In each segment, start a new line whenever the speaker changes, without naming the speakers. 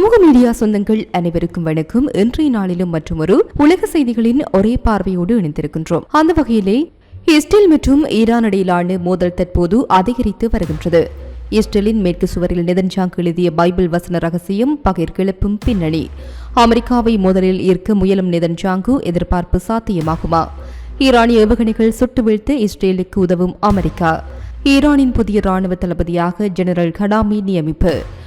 சமூக மீடியா சொந்தங்கள் அனைவருக்கும் வணக்கம். இன்றைய நாளிலும் மற்றொரு உலக செய்திகளின் ஒரே பார்வையோடு இணைந்திருக்கின்றோம். அந்த வகையிலே இஸ்ரேல் மற்றும் ஈரான் இடையிலான மோதல் தற்போது அதிகரித்து வருகின்றது. இஸ்ரேலின் மேற்கு சுவரில் நெதன்ஜாங் எழுதிய பைபிள் வசன ரகசியம் பகிர்கிழப்பும் பின்னணி. அமெரிக்காவை முதலில் ஈர்க்க முயலும் நெதன்ஜாங்கு எதிர்பார்ப்பு சாத்தியமாகுமா? ஈரானிய ஏவுகணைகள் சுட்டு வீழ்த்து இஸ்ரேலுக்கு உதவும் அமெரிக்கா. ஈரானின் புதிய ராணுவ தளபதியாக ஜெனரல் கடாமி நியமிப்பு.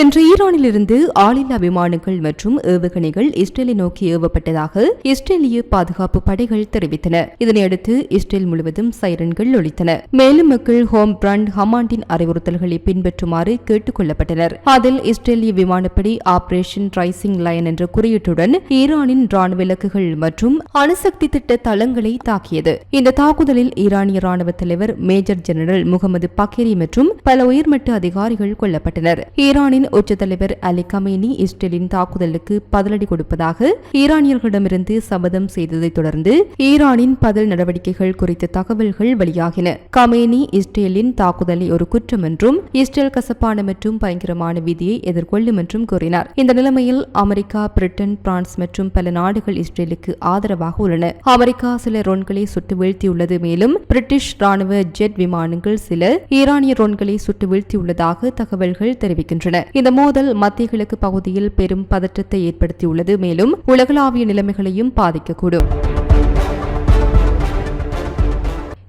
இன்று ஈரானிலிருந்து ஆளில்லா விமானங்கள் மற்றும் ஏவுகணைகள் இஸ்ரேலை நோக்கி ஏவப்பட்டதாக இஸ்ரேலிய பாதுகாப்பு படைகள் தெரிவித்தன. இதனையடுத்து இஸ்ரேல் முழுவதும் சைரன்கள் ஒலித்தன. மேலும் மக்கள் ஹோம் பிராண்ட் ஹமாண்டின் அறிவுறுத்தல்களை பின்பற்றுமாறு கேட்டுக் கொள்ளப்பட்டனர். அதில் இஸ்ரேலிய விமானப்படை ஆபரேஷன் ரைசிங் லயன் என்ற குறியீட்டுடன் ஈரானின் ராணுவ இலக்குகள் மற்றும் அணுசக்தி திட்ட தளங்களை தாக்கியது. இந்த தாக்குதலில் ஈரானிய ராணுவ தலைவர் மேஜர் ஜெனரல் முகமது பக்கேரி மற்றும் பல உயர்மட்ட அதிகாரிகள் கொல்லப்பட்டனர். ஈரானின் ஈரானின் உச்ச தலைவர் அலி கமேனி இஸ்ரேலின் தாக்குதலுக்கு பதிலடி கொடுப்பதாக ஈரானியர்களிடமிருந்து சபதம் செய்ததைத் தொடர்ந்து ஈரானின் பதில் நடவடிக்கைகள் குறித்த தகவல்கள் வெளியாகின. கமேனி இஸ்ரேலின் தாக்குதலை ஒரு குற்றம் என்றும் இஸ்ரேல் கசப்பான மற்றும் பயங்கரமான விதியை எதிர்கொள்ளும் என்றும் கூறினார். இந்த நிலைமையில் அமெரிக்கா பிரிட்டன் பிரான்ஸ் மற்றும் பல நாடுகள் இஸ்ரேலுக்கு ஆதரவாக உள்ளன. அமெரிக்கா சில ரோன்களை சுட்டு வீழ்த்தியுள்ளது. மேலும் பிரிட்டிஷ் ராணுவ ஜெட் விமானங்கள் சில ஈரானிய ரோன்களை சுட்டு வீழ்த்தியுள்ளதாக தகவல்கள் தெரிவிக்கின்றன. இந்த மோதல் மத்திய கிழக்கு பகுதியில் பெரும் பதற்றத்தை ஏற்படுத்தியுள்ளது. மேலும் உலகளாவிய நிலைமைகளையும் பாதிக்கக்கூடும்.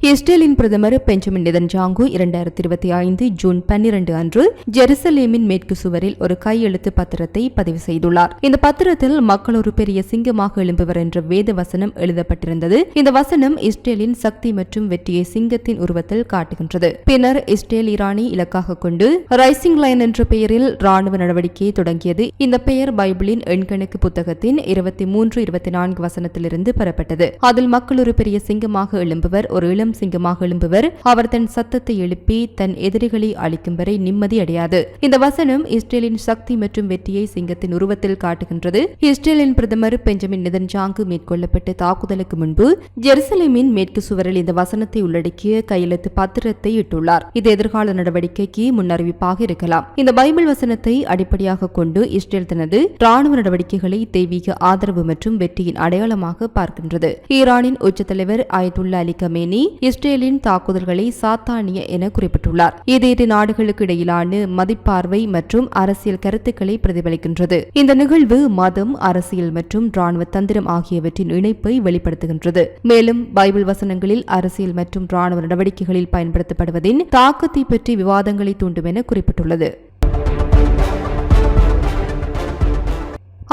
இஸ்ரேலின் பிரதமர் பெஞ்சமின் நெதன்ஜாங்கு இரண்டாயிரத்தி இருபத்தி ஐந்து ஜூன் பன்னிரண்டு அன்று ஜெருசலேமின் மேற்கு சுவரில் ஒரு கையெழுத்து பத்திரத்தை பதிவு செய்துள்ளார். இந்த பத்திரத்தில் மக்கள் ஒரு பெரிய சிங்கமாக எழும்புவர் என்ற வேத வசனம் எழுதப்பட்டிருந்தது. இந்த வசனம் இஸ்ரேலின் சக்தி மற்றும் வெற்றியை சிங்கத்தின் உருவத்தில் காட்டுகின்றது. பின்னர் இஸ்ரேல் ஈரானி இலக்காக கொண்டு ரைசிங் லைன் என்ற பெயரில் ராணுவ நடவடிக்கையை தொடங்கியது. இந்த பெயர் பைபிளின் எண்கணக்கு புத்தகத்தின் இருபத்தி மூன்று இருபத்தி நான்கு வசனத்திலிருந்து பெறப்பட்டது. அதில் மக்கள் ஒரு பெரிய சிங்கமாக எழும்புவர் ஒரு இளம் சிங்கமாக எழும்புவர். அவர் தன் சத்தத்தை எழுப்பி தன் எதிரிகளை அளிக்கும் வரை நிம்மதி அடையாது. இந்த வசனம் இஸ்ரேலின் சக்தி மற்றும் வெற்றியை சிங்கத்தின் உருவத்தில் காட்டுகின்றது. இஸ்ரேலின் பிரதமர் பெஞ்சமின் நிதன்ஜாங்கு மேற்கொள்ளப்பட்ட தாக்குதலுக்கு முன்பு ஜெருசலேமின் மேற்கு சுவரில் இந்த வசனத்தை உள்ளடக்கிய கையெழுத்து பத்திரத்தை இட்டுள்ளார். இது எதிர்கால நடவடிக்கைக்கு முன்னறிவிப்பாக இருக்கலாம். இந்த பைபிள் வசனத்தை அடிப்படையாக கொண்டு இஸ்ரேல் தனது ராணுவ நடவடிக்கைகளை தெய்வீக ஆதரவு மற்றும் வெற்றியின் அடையாளமாக பார்க்கின்றது. ஈரானின் உச்ச தலைவர் அயதுல்லா அலி கமேனி இஸ்ரேலின் தாக்குதல்களை சாத்தானிய என குறிப்பிட்டுள்ளார். இது இரு நாடுகளுக்கு இடையிலான மதிப்பார்வை மற்றும் அரசியல் கருத்துக்களை பிரதிபலிக்கின்றது. இந்த நிகழ்வு மதம் அரசியல் மற்றும் ராணுவ தந்திரம் ஆகியவற்றின் இணைப்பை வெளிப்படுத்துகின்றது. மேலும் பைபிள் வசனங்களில் அரசியல் மற்றும் ராணுவ நடவடிக்கைகளில் பயன்படுத்தப்படுவதின் தாக்கத்தை பற்றி விவாதங்களை தூண்டும் என குறிப்பிட்டுள்ளது.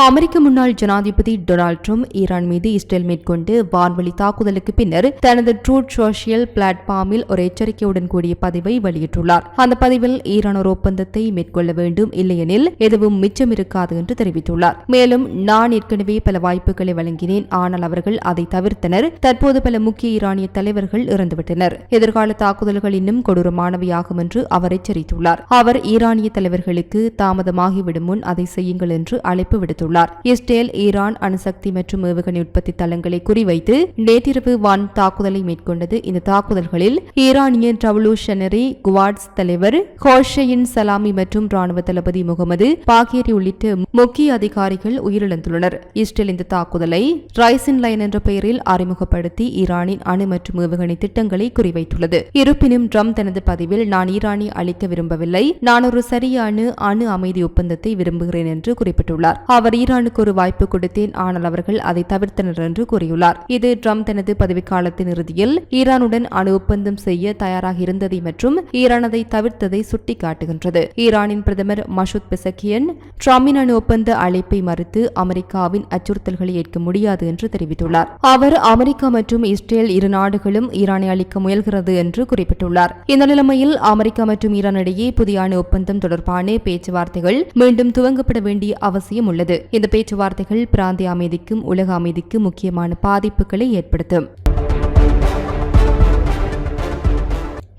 அமெரிக்க முன்னாள் ஜனாதிபதி டொனால்ட் ட்ரம்ப் ஈரான் மீது இஸ்ரேல் மேற்கொண்டு வான்வழி தாக்குதலுக்கு பின்னர் தனது ட்ரூட் சோசியல் பிளாட்ஃபார்மில் ஒரு எச்சரிக்கையுடன் கூடிய பதிவை வெளியிட்டுள்ளார். அந்த பதிவில் ஈரான் ஒரு ஒப்பந்தத்தை மேற்கொள்ள வேண்டும் இல்லையெனில் எதுவும் மிச்சம் இருக்காது என்று தெரிவித்துள்ளார். மேலும் நான் ஏற்கனவே பல வாய்ப்புகளை வழங்கினேன் ஆனால் அவர்கள் அதை தவிர்த்தனர். தற்போது பல முக்கிய ஈரானிய தலைவர்கள் இறந்துவிட்டனர். எதிர்கால தாக்குதல்கள் இன்னும் கொடூரமானவையாகும் என்று அவர் எச்சரித்துள்ளார். அவர் ஈரானிய தலைவர்களுக்கு தாமதமாகிவிடும் முன் அதை செய்யுங்கள் என்று அழைப்பு விடுத்துள்ளார். தெரிவித்துள்ளார். இஸ்ரேல் ஈரான் அணுசக்தி மற்றும் ஏவுகணை உற்பத்தி தளங்களை குறிவைத்து நேற்றிரவு வான் தாக்குதலை மேற்கொண்டது. இந்த தாக்குதல்களில் ஈரானிய ரெவல்யூஷனரி குவாட்ஸ் தலைவர் ஹோஷையின் சலாமி மற்றும் ராணுவ தளபதி முகமது பாகேரி உள்ளிட்ட முக்கிய அதிகாரிகள் உயிரிழந்துள்ளனர். இஸ்ரேல் இந்த தாக்குதலை ரைசின் லைன் என்ற பெயரில் அறிமுகப்படுத்தி ஈரானின் அணு மற்றும் ஏவுகணை திட்டங்களை குறிவைத்துள்ளது. இருப்பினும் ட்ரம்ப் தனது பதிவில் நான் ஈரானை அழிக்க விரும்பவில்லை நான் ஒரு சரியான அணு அமைதி ஒப்பந்தத்தை விரும்புகிறேன் என்று குறிப்பிட்டுள்ளார். அவர் அவர் ஈரானுக்கு ஒரு வாய்ப்பு கொடுத்தேன் ஆனால் அவர்கள் அதை தவிர்த்தனர் என்று கூறியுள்ளார். இது ட்ரம்ப் தனது பதவிக்காலத்தின் இறுதியில் ஈரானுடன் அணு ஒப்பந்தம் செய்ய தயாராக இருந்ததை மற்றும் ஈரான் அதை தவிர்த்ததை சுட்டிக்காட்டுகின்றது. ஈரானின் பிரதமர் மசூத் பெசக்கியன் ட்ரம்பின் அணு ஒப்பந்த அழைப்பை மறுத்து அமெரிக்காவின் அச்சுறுத்தல்களை ஏற்க முடியாது என்று தெரிவித்துள்ளார். அவர் அமெரிக்கா மற்றும் இஸ்ரேல் இரு நாடுகளும் ஈரானை அளிக்க முயல்கிறது என்று குறிப்பிட்டுள்ளார். இந்த நிலைமையில் அமெரிக்கா மற்றும் ஈரான் இடையே புதிய அணு ஒப்பந்தம் தொடர்பான பேச்சுவார்த்தைகள் மீண்டும் துவங்கப்பட வேண்டிய அவசியம் உள்ளது. இந்த பேச்சுவார்த்தைகள் பிராந்திய அமைதிக்கும் உலக அமைதிக்கும் முக்கியமான பாதிப்புகளை ஏற்படுத்தும்.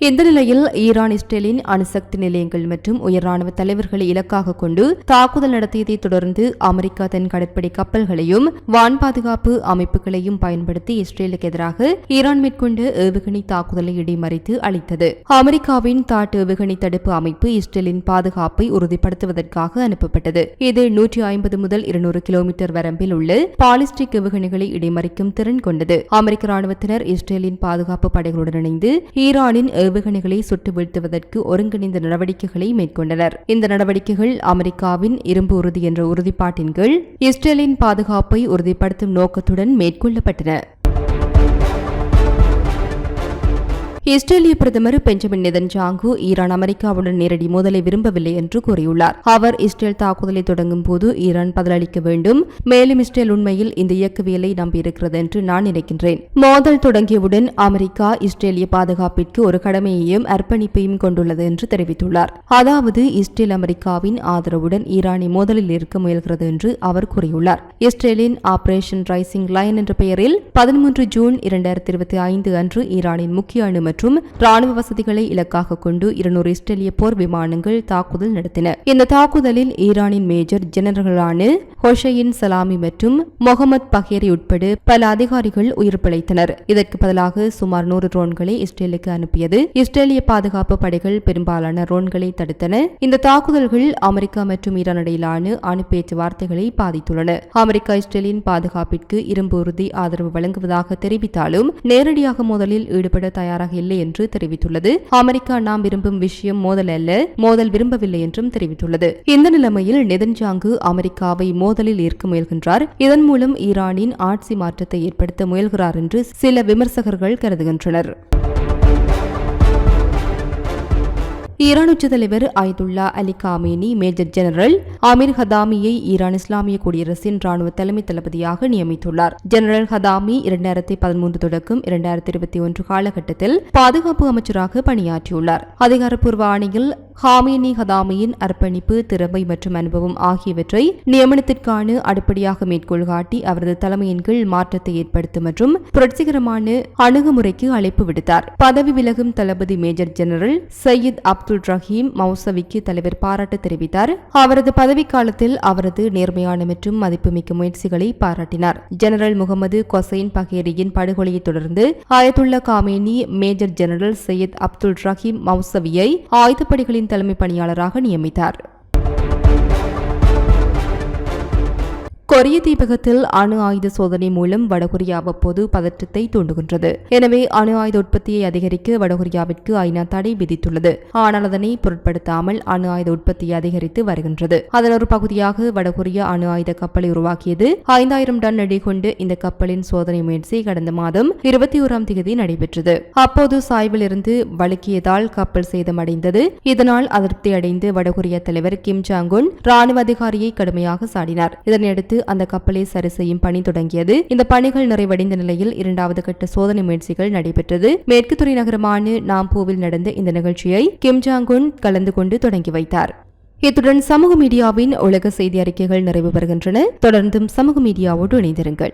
இந்த நிலையில் ஈரான் இஸ்ரேலின் அணுசக்தி நிலையங்கள் மற்றும் உயர் ராணுவ தலைவர்களை இலக்காக கொண்டு தாக்குதல் நடத்தியதை தொடர்ந்து அமெரிக்கா தன் கடற்படை கப்பல்களையும் வான் பாதுகாப்பு அமைப்புகளையும் பயன்படுத்தி இஸ்ரேலுக்கு எதிராக ஈரான் மேற்கொண்ட ஏவுகணை தாக்குதலை இடைமறித்து அளித்தது அமெரிக்காவின் தாட் ஏவுகணை தடுப்பு அமைப்பு இஸ்ரேலின் பாதுகாப்பை உறுதிப்படுத்துவதற்காக அனுப்பப்பட்டது. இது நூற்றி ஐம்பது முதல் இருநூறு கிலோமீட்டர் வரம்பில் உள்ள பாலிஸ்டிக் ஏவுகணைகளை இடைமறிக்கும் திறன் கொண்டது. அமெரிக்க ராணுவத்தினர் இஸ்ரேலின் பாதுகாப்பு படைகளுடன் இணைந்து ஈரானின் ஏவுகணைகளை சுட்டு வீழ்த்துவதற்கு ஒருங்கிணைந்த நடவடிக்கைகளை மேற்கொண்டனர். இந்த நடவடிக்கைகள் அமெரிக்காவின் இரும்பு உறுதி என்ற உறுதிப்பாட்டின் கீழ் இஸ்ரேலின் பாதுகாப்பை உறுதிப்படுத்தும் நோக்கத்துடன் மேற்கொள்ளப்பட்டன. இஸ்ரேலிய பிரதமர் பெஞ்சமின் நெதன்ஜாங்கு ஈரான் அமெரிக்காவுடன் நேரடி மோதலை விரும்பவில்லை என்று கூறியுள்ளார். அவர் இஸ்ரேல் தாக்குதலை தொடங்கும் போது ஈரான் பதிலளிக்க வேண்டும். மேலும் இஸ்ரேல் உண்மையில் இந்த இயக்கவியலை நம்பியிருக்கிறது என்று நான் நினைக்கின்றேன். மோதல் தொடங்கியவுடன் அமெரிக்கா இஸ்ரேலிய பாதுகாப்பிற்கு ஒரு கடமையையும் அர்ப்பணிப்பையும் கொண்டுள்ளது என்று தெரிவித்துள்ளார். அதாவது இஸ்ரேல் அமெரிக்காவின் ஆதரவுடன் ஈரானை மோதலில் இருக்க முயல்கிறது என்று அவர் கூறியுள்ளார். இஸ்ரேலின் ஆபரேஷன் ரைசிங் லைன் என்ற பெயரில் பதிமூன்று ஜூன் இரண்டாயிரத்தி இருபத்தி ஐந்து அன்று ஈரானின் முக்கிய அணு மற்றும் ராணுவ வசதிகளை இலக்காக கொண்டு இருநூறு இஸ்ரேலிய போர் விமானங்கள் தாக்குதல் நடத்தின. இந்த தாக்குதலில் ஈரானின் மேஜர் ஜெனரல்களான ஹொஷையின் சலாமி மற்றும் முகமது பஹேரி உட்பட பல அதிகாரிகள் உயிர் பிழைத்தனர். இதற்கு பதிலாக சுமார் நூறு ட்ரோன்களை இஸ்ரேலுக்கு அனுப்பியது. இஸ்ரேலிய பாதுகாப்பு படைகள் பெரும்பாலான ட்ரோன்களை தடுத்தன. இந்த தாக்குதல்கள் அமெரிக்கா மற்றும் ஈரான் இடையிலான அணு பேச்சுவார்த்தைகளை பாதித்துள்ளன. அமெரிக்கா இஸ்ரேலின் பாதுகாப்பிற்கு இரும்பு உறுதி ஆதரவு வழங்குவதாக தெரிவித்தாலும் நேரடியாக மோதலில் ஈடுபட தயாராக இல்லை என்று தெரிவித்துள்ளது. அமெரிக்கா நாம் விரும்பும் விஷயம் மோதல் அல்ல மோதல் விரும்பவில்லை என்றும் தெரிவித்துள்ளது. இந்த நிலைமையில் நெதன்ஜாங்கு அமெரிக்காவை மோதலில் ஈர்க்க முயல்கின்றார். இதன் மூலம் ஈரானின் ஆட்சி மாற்றத்தை ஏற்படுத்த முயல்கிறார் என்று சில விமர்சகர்கள் கருதுகின்றனர். ஈரான் உச்ச தலைவர் Ayatollah Ali Khamenei major general Amir ஹதாமியை Iran இஸ்லாமிய குடியரசின் ராணுவ தலைமை தளபதியாக நியமித்துள்ளார். ஜெனரல் ஹதாமி இரண்டாயிரத்தி பதிமூன்று தொடக்கம் இரண்டாயிரத்தி இருபத்தி ஒன்று காலகட்டத்தில் பாதுகாப்பு அமைச்சராக பணியாற்றியுள்ளார். அதிகாரப்பூர்வ ஆணையில் ஹாமினி ஹதாமியின் அர்ப்பணிப்பு திறமை மற்றும் அனுபவம் ஆகியவற்றை நியமனத்திற்கான அடிப்படையாக மேற்கோள் காட்டி அவரது தலைமையின் கீழ் மாற்றத்தை ஏற்படுத்தும் மற்றும் புரட்சிகரமான அணுகுமுறைக்கு அழைப்பு விடுத்தார். பதவி விலகும் தளபதி major general Saeed Abdul Rahim மௌசவிக்கு தலைவர் பாராட்டு தெரிவித்தார். அவரது பதவிக்காலத்தில் அவரது நேர்மையான மற்றும் மதிப்புமிக்க முயற்சிகளை பாராட்டினார். ஜெனரல் முகமது கொசைன் பகேரியின் படுகொலையை தொடர்ந்து Ayatollah Khamenei major general Sayyed Abdul Rahim மௌசவியை ஆயுதப்படைகளின் தலைமை பணியாளராக நியமித்தார். கொரிய தீபகத்தில் அணு ஆயுத சோதனை மூலம் வடகொரியா அவ்வப்போது பதற்றத்தை தூண்டுகின்றது. எனவே அணு ஆயுத உற்பத்தியை அதிகரிக்க வடகொரியாவிற்கு ஐநா தடை விதித்துள்ளது. ஆனால் அதனை பொருட்படுத்தாமல் அணு ஆயுத உற்பத்தியை அதிகரித்து வருகின்றது. அதன் ஒரு பகுதியாக வடகொரியா அணு ஆயுத கப்பலை உருவாக்கியது. ஐந்தாயிரம் டன் எடை கொண்டு இந்த கப்பலின் சோதனை முயற்சி கடந்த மாதம் இருபத்தி ஓராம் தேதி நடைபெற்றது. அப்போது சாய்வில் இருந்து வழுக்கியதால் கப்பல் சேதமடைந்தது. இதனால் அதிருப்தி அடைந்து வடகொரிய தலைவர் கிம் ஜாங்குன் ராணுவ அதிகாரியை கடுமையாக சாடினார். இதனையடுத்து அந்த கப்பலை சரி செய்யும் பணி தொடங்கியது. இந்த பணிகள் நிறைவடைந்த நிலையில் இரண்டாவது கட்ட சோதனை முயற்சிகள் நடைபெற்றது. மேற்கு துறை நகரமான நாம்போவில் நடந்த இந்த நிகழ்ச்சியை கிம் ஜாங்குன் கலந்து கொண்டு தொடங்கி வைத்தார். இத்துடன் சமூக மீடியாவின் உலக செய்தி அறிக்கைகள் நிறைவு பெறுகின்றன. தொடர்ந்தும் சமூக மீடியாவோடு இணைந்திருங்கள்.